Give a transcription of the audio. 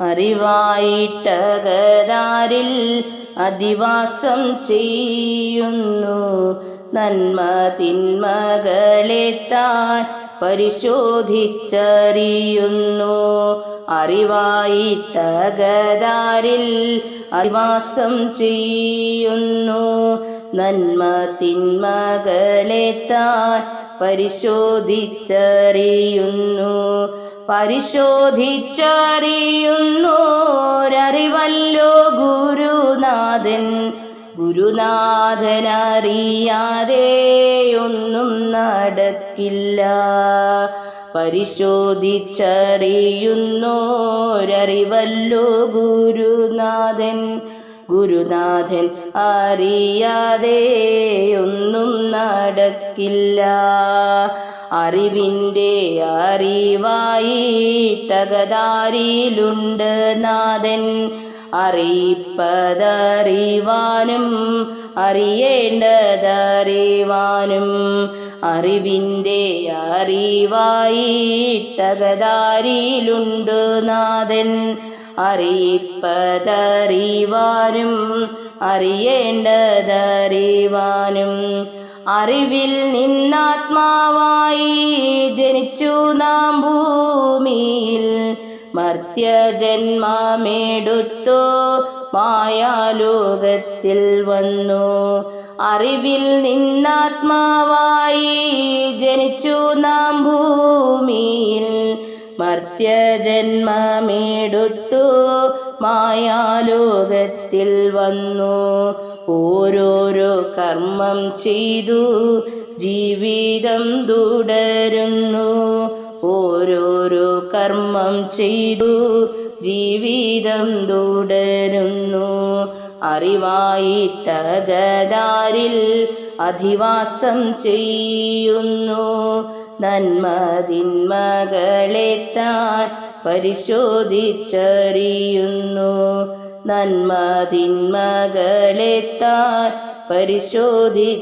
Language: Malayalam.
അറിവായിട്ടകതാരിൽ അധിവാസം ചെയ്യുന്നു. നന്മ തിന്മകളെ താൻ പരിശോധിച്ചറിയുന്നു. അറിവായിട്ടകരാരിൽ അധിവാസം ചെയ്യുന്നു. നന്മ തിന്മകളെ താൻ പരിശോധിച്ചറിയുന്നു. പരിശോധിച്ചറിയുന്നോരറിവല്ലോ ഗുരുനാഥൻ. ഗുരുനാഥനറിയാതെ ഒന്നും നടക്കില്ല. പരിശോധിച്ചറിയുന്നോരറിവല്ലോ ഗുരുനാഥൻ. ഗുരുനാഥൻ അറിയാതെയൊന്നും നടക്കില്ല. അറിവിന്റെ അറിവായിട്ടകതാരിയിലുണ്ട് നാഥൻ. അറിയിപ്പതറിവാനും അറിയേണ്ടതറിവാനും അറിവിന്റെ അറിവായിട്ടകതാരിയിലുണ്ട് നാഥൻ. അറിയിപ്പതറിവാനും അറിയേണ്ടതറിവാനും. അറിവിൽ നിന്നാത്മാവായി ജനിച്ചു നാം ഭൂമിയിൽ മർത്യജന്മമേടുത്തു മായാലോകത്തിൽ വന്നു. അറിവിൽ നിന്നാത്മാവായി ജനിച്ചു നാം ഭൂമിയിൽ മർത്യജന്മമെടുത്തു മായാലോകത്തിൽ വന്നു. ഓരോരോ കർമ്മം ചെയ്തു ജീവിതം തുടരുന്നു. ഓരോരോ കർമ്മം ചെയ്തു ജീവിതം തുടരുന്നു. അറിവായിട്ടകതാരിൽ അധിവാസം ചെയ്യുന്നു. നന്മ തിന്മകളെ താൻ പരിശോധിച്ചറിയുന്നു. നന്മ തിന്മകളെ താൻ പരിശോധിച്ചറിയുന്നു.